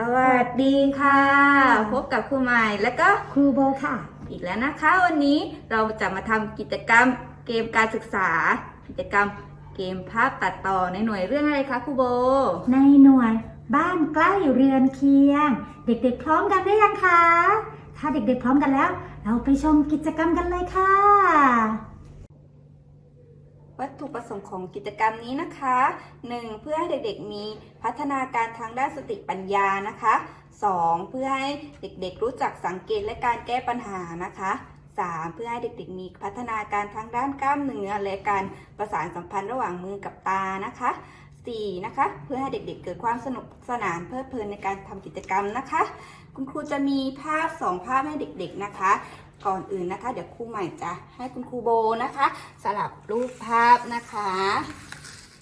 สวัสดีค่ะ พบกับครูใหม่แล้วก็ครูโบค่ะ อีกแล้วนะคะ วันนี้เราจะมาทำกิจกรรมเกมการศึกษา กิจกรรมเกมภาพตัดต่อในหน่วยเรื่องอะไรคะครูโบ ในหน่วยบ้านใกล้เรือนเคียง เด็กๆพร้อมกันหรือยังคะ ถ้าเด็กๆพร้อมกันแล้ว เราไปชมกิจกรรมกันเลยค่ะ วัตถุประสงค์ของกิจกรรมนี้นะคะ 1. เพื่อให้เด็กๆมีพัฒนาการทางด้านสติปัญญานะคะ 2. เพื่อให้เด็กๆรู้จักสังเกตและการแก้ปัญหานะคะ 3. เพื่อให้เด็กๆมีพัฒนาการทางด้านกล้ามเนื้อและการประสานสัมพันธ์ระหว่างมือกับตานะคะ 4. นะคะ เพื่อให้เด็กๆเกิดความสนุกสนานเพลิดเพลินในการทำกิจกรรมนะคะ คุณครูจะมีภาพ 2 ภาพให้เด็กๆนะคะ ก่อนอื่นนะคะ เดี๋ยวครูใหม่จะให้คุณครูโบนะคะ สลับรูปภาพนะคะ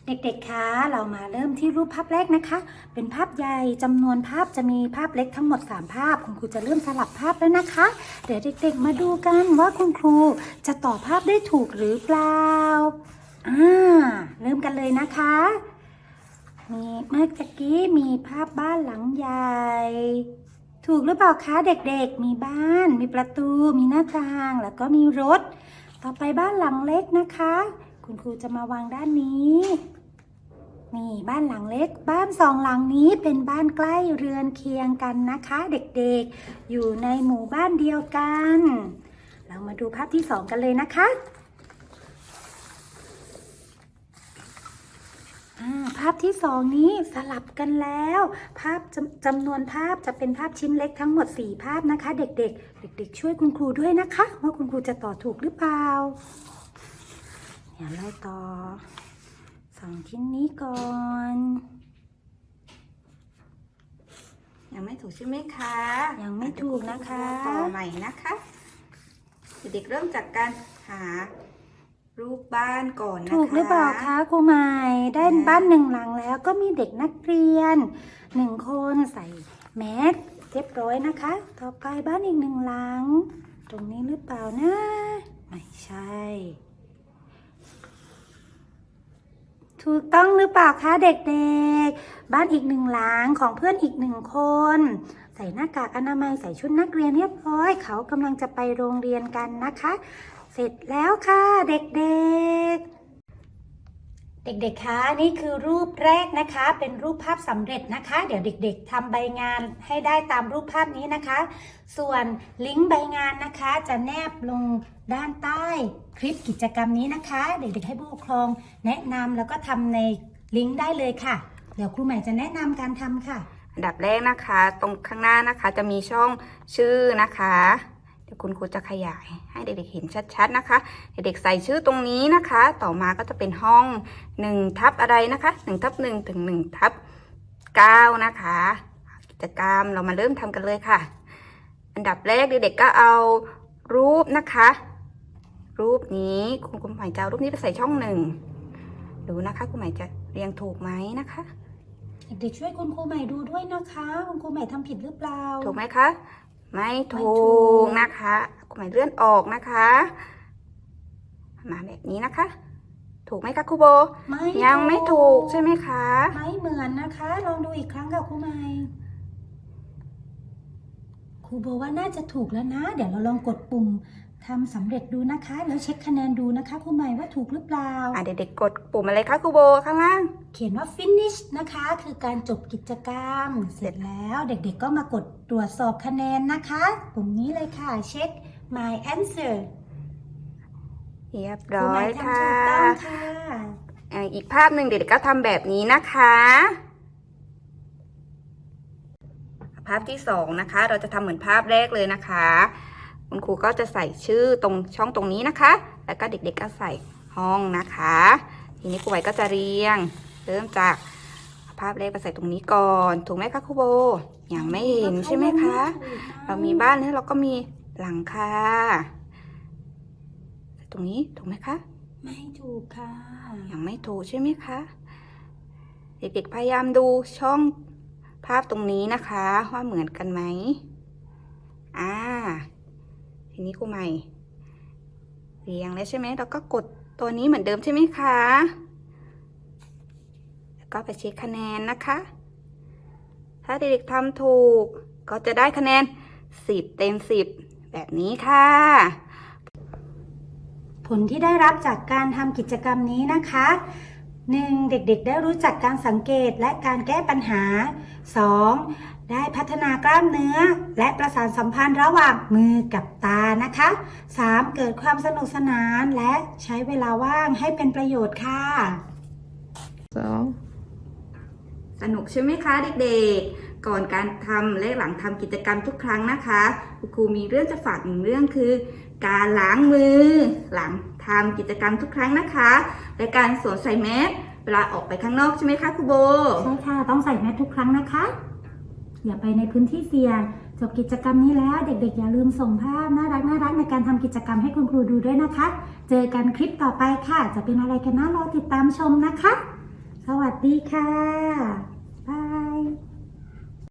เด็กๆ คะ เรามาเริ่มที่รูปภาพแรกนะคะ เป็นภาพใหญ่จำนวนภาพจะมีภาพเล็กทั้งหมด 3 ภาพ คุณครูจะเริ่มสลับภาพแล้วนะคะ เดี๋ยวเด็กๆ มาดูกันว่าคุณครูจะต่อภาพได้ถูกหรือเปล่าอ่า เริ่มกันเลยนะคะ มีเมื่อตะกี้มีภาพบ้านหลังใหญ่ ถูกหรือเปล่าคะเด็กๆ มีบ้าน มีประตู มีหน้าต่าง แล้วก็มีรถ ต่อไปบ้านหลังเล็กนะคะ คุณครูจะมาวางด้านนี้นี่บ้านหลังเล็ก บ้านสองหลังนี้เป็นบ้านใกล้เรือนเคียงกันนะคะ เด็กๆ อยู่ในหมู่บ้านเดียวกัน เรามาดูภาพที่สองกันเลยนะคะอ่าภาพที่สองนี้สลับกันแล้ว ภาพจำจำนวนภาพจะเป็นภาพชิ้นเล็กทั้งหมด 4 ภาพนะคะ เด็กๆ เด็ก ๆ ช่วยคุณครูด้วยนะคะ ว่าคุณครูจะต่อถูกหรือเปล่าเดี๋ยวเราต่อสองชิ้นนี้ก่อนยังไม่ถูกใช่ไหมคะ ยังไม่ถูกนะคะ ต่อใหม่นะคะ เด็กๆเริ่มจากการหา รูปบ้านก่อนนะคะถูกหรือเปล่าคะครูใหม่ได้อ่าบ้านหนึ่งหลังแล้วก็มีเด็กนักเรียนหนึ่งคนใส่แมสเรียบร้อยนะคะ ต่อไปบ้านอีกหนึ่งหลัง ตรงนี้หรือเปล่านะ ไม่ใช่ ถูกต้องหรือเปล่าคะเด็กๆ บ้านอีกหนึ่งหลังของเพื่อนอีกหนึ่งคน ใส่หน้ากากอนามัยใส่ชุดนักเรียนเรียบร้อย เขากำลังจะไปโรงเรียนกันนะคะ เสร็จแล้วค่ะเด็กๆ เด็กๆ คะนี่คือรูปแรกนะคะ เป็นรูปภาพสำเร็จนะคะ เดี๋ยวเด็ก ๆทำใบงานให้ได้ตามรูปภาพนี้นะคะ ส่วนลิงก์ใบงานนะคะ จะแนบลงด้านใต้คลิปกิจกรรมนี้นะคะ เด็กๆ ให้ผู้ปกครองแนะนำแล้วก็ทำในลิงก์ได้เลยค่ะ เดี๋ยวครูใหม่จะแนะนำการทำค่ะ อันดับแรกนะคะ ตรงข้างหน้านะคะจะมีช่องชื่อนะคะ เดี๋ยวคุณครูจะขยายให้เด็กๆเห็นชัดๆนะคะ เด็กๆใส่ชื่อตรงนี้นะคะ ต่อมาก็จะเป็นห้อง1ทับอะไรนะคะ1ทับ1ถึง1ทับ9นะคะ กิจกรรมเรามาเริ่มทำกันเลยค่ะ อันดับแรกเด็กๆก็เอารูปนะคะ รูปนี้คุณครูใหม่จะเอารูปนี้ไปใส่ช่องหนึ่งดูนะคะคุณใหม่จะเรียงถูกไหมนะคะเด็กๆช่วยคุณครูใหม่ดูด้วยนะคะ คุณครูใหม่ทำผิดหรือเปล่า ถูกไหมคะ ไม่ถูไม่ถูกกนะคะคุณหมายเลื่อนออกนะคะ มาแบบนี้นะคะ ถูกไหมคะครูโบ ไม่ยังไม่ถูกใช่ไหมคะ ไม่เหมือนนะคะ ลองดูอีกครั้งค่ะครูใหม่ครูโบว่าน่าจะถูกแล้วนะ เดี๋ยวเราลองกดปุ่ม ทำสำเร็จดูนะคะ แล้วเช็คคะแนนดูนะคะครูใหม่ว่าถูกหรือเปล่า อะเด็กๆกดปุ่มอะไรคะครูโบข้างล่าง เขียนว่า finish นะคะ คือการจบกิจกรรม เสร็จแล้วเด็กๆก็มากดตรวจสอบคะแนนนะคะปุ่มนี้เลยค่ะ เช็ค my answer เรียบครูร้ใหอม่ยทำค่ะถูกต้องค่ะอะอีกภาพหนึ่งเด็กๆก็ทำแบบนี้นะคะ ภาพที่สองนะคะ เราจะทำเหมือนภาพแรกเลยนะคะ คุณครูก็จะใส่ชื่อตรงช่องตรงนี้นะคะ แล้วก็เด็กๆก็ใส่ห้องนะคะ ทีนี้ครูไหวก็จะเรียง เริ่มจากภาพแรกไปใส่ตรงนี้ก่อน ถูกไหมคะครูโบยังไม่เห็นใช่ไหมคะ เรามีบ้านแล้วเราก็มีหลังคาใส่ตรงนี้ถูกไหมคะ ไม่ถูกค่ะ ยังไม่ถูกใช่ไหมคะ เด็กๆพยายามดูช่องภาพตรงนี้นะคะ ว่าเหมือนกันไหมอ่า ทีนี้ครูใหม่เรียงแล้วใช่ไหมเราก็กดตัวนี้เหมือนเดิมใช่ไหมคะแล้วก็ไปเช็คคะแนนนะคะ ถ้าเด็กๆทำถูก ก็จะได้คะแนน 10 เต็ม 10 แบบนี้ค่ะ ผลที่ได้รับจากการทำกิจกรรมนี้นะคะ 1. เด็กๆ ได้รู้จักการสังเกตและการแก้ปัญหา 2. ได้พัฒนากล้ามเนื้อ และประสานสัมพันธ์ระหว่างมือกับตานะคะ 3. เกิดความสนุกสนานและใช้เวลาว่างให้เป็นประโยชน์ค่ะสองสนุกใช่ไหมคะเด็กๆ ก่อนการทำและหลังทำกิจกรรมทุกครั้งนะคะคุณครูมีเรื่องจะฝากหนึ่งเรื่องคือ การล้างมือ หลังทำกิจกรรมทุกครั้งนะคะ และการสวมใส่แมสเวลาออกไปข้างนอกใช่ไหมคะครูโบ ใช่ค่ะ ต้องใส่แมสทุกครั้งนะคะ อย่าไปในพื้นที่เสี่ยง จบกิจกรรมนี้แล้ว เด็กๆ อย่าลืมส่งภาพน่ารักน่ารักในการทำกิจกรรมให้คุณครูดูด้วยนะคะ เจอกันคลิปต่อไปค่ะ จะเป็นอะไรกันน่ารอติดตามชมนะคะ สวัสดีค่ะบาย